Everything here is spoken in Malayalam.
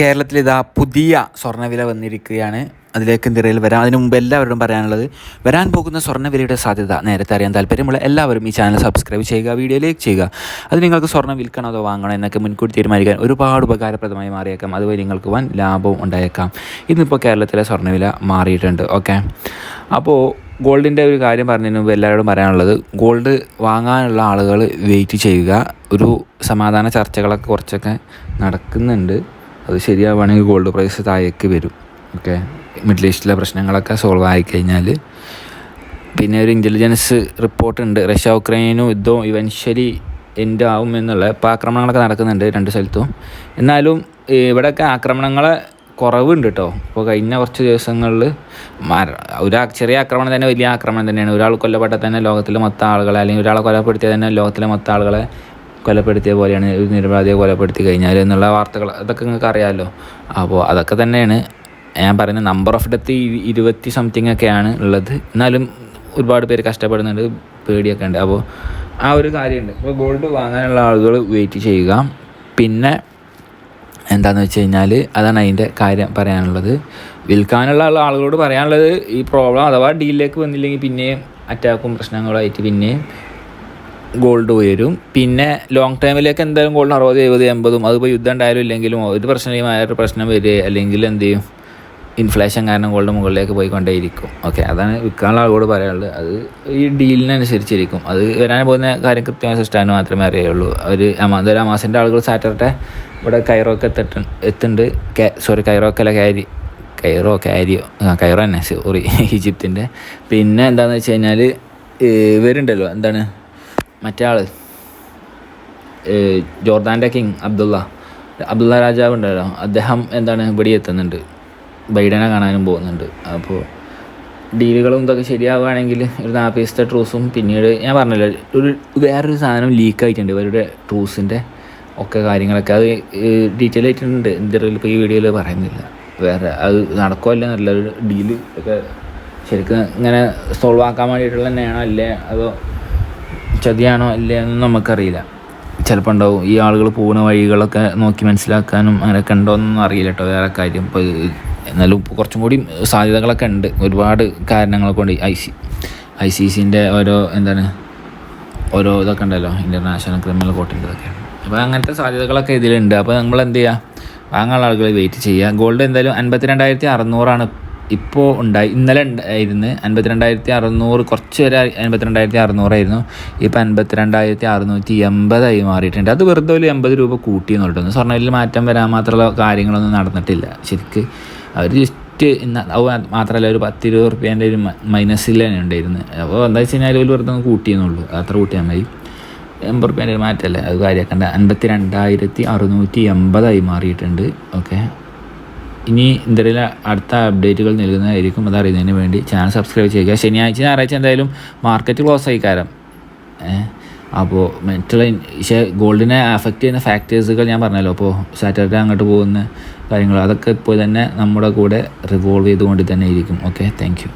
കേരളത്തിൽ ഇതാ പുതിയ സ്വർണവില വന്നിരിക്കുകയാണ്. അതിലേക്ക് നിറയിൽ വരാം? അതിനു മുമ്പ് എല്ലാവരോടും പറയാനുള്ളത് വരാൻ പോകുന്ന സ്വർണവിലയുടെ സാധ്യത നേരത്തെ അറിയാൻ താല്പര്യമുള്ള എല്ലാവരും ഈ ചാനൽ സബ്സ്ക്രൈബ് ചെയ്യുക വീഡിയോ ലൈക്ക് ചെയ്യുക. അത് നിങ്ങൾക്ക് സ്വർണം വിൽക്കണോ അതോ വാങ്ങണോ എന്നൊക്കെ മുൻകൂട്ടി തീരുമാനിക്കാൻ ഒരുപാട് ഉപകാരപ്രദമായി മാറിയേക്കാം. അതുവഴി നിങ്ങൾക്ക് വൻ ലാഭവും ഉണ്ടായേക്കാം. ഇന്നിപ്പോൾ കേരളത്തിലെ സ്വർണവില മാറിയിട്ടുണ്ട്. ഓക്കെ? അപ്പോൾ ഗോൾഡിന്റെ ഒരു കാര്യം പറഞ്ഞതിന് മുമ്പ് എല്ലാവരോടും പറയാനുള്ളത് ഗോൾഡ് വാങ്ങാനുള്ള ആളുകൾ വെയിറ്റ് ചെയ്യുക. ഒരു സമാധാന ചർച്ചകളൊക്കെ കുറച്ചൊക്കെ നടക്കുന്നുണ്ട്. അത് ശരിയാവുകയാണെങ്കിൽ ഗോൾഡ് പ്രൈസ് താഴേക്ക് വരും. ഓക്കെ മിഡിൽ ഈസ്റ്റിലെ പ്രശ്നങ്ങളൊക്കെ സോൾവ് ആയിക്കഴിഞ്ഞാൽ. പിന്നെ ഒരു ഇന്റലിജൻസ് റിപ്പോർട്ട് ഉണ്ട്. റഷ്യ ഉക്രൈനും യുദ്ധവും ഇവൻഷ്യലി എൻഡ് ആവും എന്നുള്ള ഇപ്പോൾ ആക്രമണങ്ങളൊക്കെ നടക്കുന്നുണ്ട് രണ്ട് സ്ഥലത്തും. എന്നാലും ഇവിടെയൊക്കെ ആക്രമണങ്ങളെ കുറവുണ്ട് കേട്ടോ ഇപ്പോൾ കഴിഞ്ഞ കുറച്ച് ദിവസങ്ങളിൽ ഒരു ചെറിയ ആക്രമണം തന്നെ വലിയ ആക്രമണം തന്നെയാണ്. ഒരാൾ കൊല്ലപ്പെട്ടാൽ തന്നെ ലോകത്തിലെ മൊത്തം ആളുകളെ അല്ലെങ്കിൽ ഒരാളെ കൊലപ്പെടുത്തിയാൽ തന്നെ ലോകത്തിലെ മൊത്തം ആളുകളെ കൊലപ്പെടുത്തിയ പോലെയാണ് ഒരു നിരപരാധിയെ കൊലപ്പെടുത്തി കഴിഞ്ഞാൽ എന്നുള്ള വാർത്തകൾ അതൊക്കെ നിങ്ങൾക്ക് അറിയാമല്ലോ. അപ്പോൾ അതൊക്കെ തന്നെയാണ് ഞാൻ പറയുന്ന നമ്പർ ഓഫ് ഡെത്ത് ഇരുപത്തി സംതിങ് ഒക്കെയാണ് ഉള്ളത്. എന്നാലും ഒരുപാട് പേര് കഷ്ടപ്പെടുന്നുണ്ട് പേടിയൊക്കെ ഉണ്ട്. അപ്പോൾ ആ ഒരു കാര്യമുണ്ട്. അപ്പോൾ ഗോൾഡ് വാങ്ങാനുള്ള ആളുകൾ വെയിറ്റ് ചെയ്യുക. പിന്നെ എന്താണെന്ന് വെച്ച് കഴിഞ്ഞാൽ അതാണ് അതിന്റെ കാര്യം പറയാനുള്ളത്. വിൽക്കാനുള്ള ആൾ ആളുകളോട് പറയാനുള്ളത് ഈ പ്രോബ്ലം അഥവാ ഡീലിലേക്ക് വന്നില്ലെങ്കിൽ പിന്നെയും അറ്റാക്കും പ്രശ്നങ്ങളായിട്ട് പിന്നെയും ഗോൾഡ് ഉയരും. പിന്നെ ലോങ് ടൈമിലേക്ക് എന്തായാലും ഗോൾഡ് അറുപത് എഴുപത് എൺപതും അതിപ്പോൾ യുദ്ധം ഉണ്ടായാലും ഇല്ലെങ്കിലും ഒരു പ്രശ്നമായ ഒരു പ്രശ്നം വരിക. അല്ലെങ്കിൽ എന്ത് ചെയ്യും? ഇൻഫ്ലേഷൻ കാരണം ഗോൾഡ് മുകളിലേക്ക് പോയിക്കൊണ്ടേയിരിക്കും. ഓക്കെ അതാണ് വിൽക്കാനുള്ള ആളോട് പറയാനുള്ളത്. അത് ഈ ഡീലിനനുസരിച്ചിരിക്കും അത് വരാൻ പോകുന്ന കാര്യം കൃത്യമായ സിസ്റ്റാന് മാത്രമേ അറിയുള്ളൂ. അവർ ഒരു അമാസിന്റെ ആളുകൾ സാറ്റർഡേ ഇവിടെ കൈറോക്ക് എത്തിട്ട് എത്തുന്നുണ്ട്. സോറി കൈറോക്കല്ല കാരി കൈറോ കാരിയോ? ആ കൈറോ തന്നെ സോറി ഈജിപ്തിന്റെ പിന്നെ എന്താണെന്ന് വെച്ച് കഴിഞ്ഞാൽ ഇവരുണ്ടല്ലോ എന്താണ്? മറ്റേ ആൾ ജോർദാന്റെ കിങ് അബ്ദുള്ള. അബ്ദുള്ള രാജാവ് ഉണ്ടല്ലോ. അദ്ദേഹം എന്താണ് ഇവിടെ എത്തുന്നുണ്ട് ബൈഡനെ കാണാനും പോകുന്നുണ്ട്. അപ്പോൾ ഡീലുകളും ഇതൊക്കെ ശരിയാവുകയാണെങ്കിൽ ഒരു നാൽപ്പത് ദിവസത്തെ ട്രൂസും പിന്നീട് ഞാൻ പറഞ്ഞല്ലോ ഒരു വേറൊരു സാധനം ലീക്ക് ആയിട്ടുണ്ട്. ഇവരുടെ ട്രൂസിന്റെ ഒക്കെ കാര്യങ്ങളൊക്കെ. അത് ഡീറ്റെയിൽ ആയിട്ടുണ്ട്. ഇന്ത്യയിൽ ഇപ്പോൾ ഈ വീഡിയോയിൽ പറയുന്നില്ല. വേറെ അത് നടക്കുമല്ല നല്ലൊരു ഡീൽ ഒക്കെ ശരിക്കും ഇങ്ങനെ സോൾവ് ആക്കാൻ വേണ്ടിയിട്ടുള്ള തന്നെയാണോ അല്ലേ? അതോ ചതിയാണോ അല്ലേ എന്ന് നമുക്കറിയില്ല. ചിലപ്പോൾ ഉണ്ടാവും ഈ ആളുകൾ പോകുന്ന വഴികളൊക്കെ നോക്കി മനസ്സിലാക്കാനും അങ്ങനെയൊക്കെ ഉണ്ടോ എന്നൊന്നും അറിയില്ല കേട്ടോ വേറെ കാര്യം. ഇപ്പോൾ എന്നാലും കുറച്ചും കൂടി സാധ്യതകളൊക്കെ ഉണ്ട്. ഒരുപാട് കാരണങ്ങൾ കൊണ്ട് ഐ സി ഐ സി സിന്റെ ഓരോ എന്താണ് ഓരോ ഇതൊക്കെ ഉണ്ടല്ലോ. ഇന്റർനാഷണൽ ക്രിമിനൽ കോർട്ടിന്റെ ഇതൊക്കെ. അപ്പോൾ അങ്ങനത്തെ സാധ്യതകളൊക്കെ ഇതിലുണ്ട്. അപ്പോൾ നമ്മൾ എന്ത് ചെയ്യുക വാങ്ങാനുള്ള ആളുകൾ വെയിറ്റ് ചെയ്യുക ഗോൾഡ് എന്തായാലും അൻപത്തിരണ്ടായിരത്തി അറുന്നൂറാണ് ഇപ്പോൾ ഉണ്ടായി ഇന്നലെ ഉണ്ടായിരുന്നു. അൻപത്തിരണ്ടായിരത്തി അറുന്നൂറ് കുറച്ച് വരെ അൻപത്തിരണ്ടായിരത്തി അറുന്നൂറായിരുന്നു ഇപ്പോൾ അൻപത്തിരണ്ടായിരത്തി അറുന്നൂറ്റി എൺപതായി മാറിയിട്ടുണ്ട്. അത് വെറുതെ ഒരു എൺപത് രൂപ കൂട്ടിയെന്നുള്ളൂ സ്വർണയിൽ മാറ്റം വരാൻ മാത്രമുള്ള കാര്യങ്ങളൊന്നും നടന്നിട്ടില്ല. ശരിക്ക് അവർ ജസ്റ്റ് ഇന്ന് അത് മാത്രമല്ല ഒരു പത്ത് ഇരുപത് റുപ്യേന്റെ ഒരു മൈനസിൽ തന്നെ ഉണ്ടായിരുന്നു. അപ്പോൾ എന്താ വെച്ച് കഴിഞ്ഞാൽ ഒരു വെറുതെ ഒന്ന് കൂട്ടിയെന്നുള്ളൂ അത്ര കൂട്ടിയാൽ മതി. എൺപത് റുപ്യേന്റെ ഒരു മാറ്റമല്ലേ? അത് കാര്യമാക്കണ്ട അൻപത്തി രണ്ടായിരത്തി അറുന്നൂറ്റി എൺപതായി മാറിയിട്ടുണ്ട്. ഓക്കെ. ഇനി എന്തെങ്കിലും അടുത്ത അപ്ഡേറ്റുകൾ നൽകുന്നതായിരിക്കും. അതറിയുന്നതിന് വേണ്ടി ചാനൽ സബ്സ്ക്രൈബ് ചെയ്യുക. ശനിയാഴ്ച ഞായറാഴ്ച എന്തായാലും മാർക്കറ്റ് ക്ലോസ് ആയി കാരം അപ്പോൾ മറ്റുള്ള പക്ഷേ ഗോൾഡിനെ അഫക്റ്റ് ചെയ്യുന്ന ഫാക്ടേഴ്സുകൾ ഞാൻ പറഞ്ഞല്ലോ. അപ്പോൾ സാറ്റർഡേ അങ്ങോട്ട് പോകുന്ന കാര്യങ്ങൾ അതൊക്കെ ഇപ്പോൾ തന്നെ നമ്മുടെ കൂടെ റിവോൾവ് ചെയ്തുകൊണ്ട് തന്നെ ഇരിക്കും. Okay thank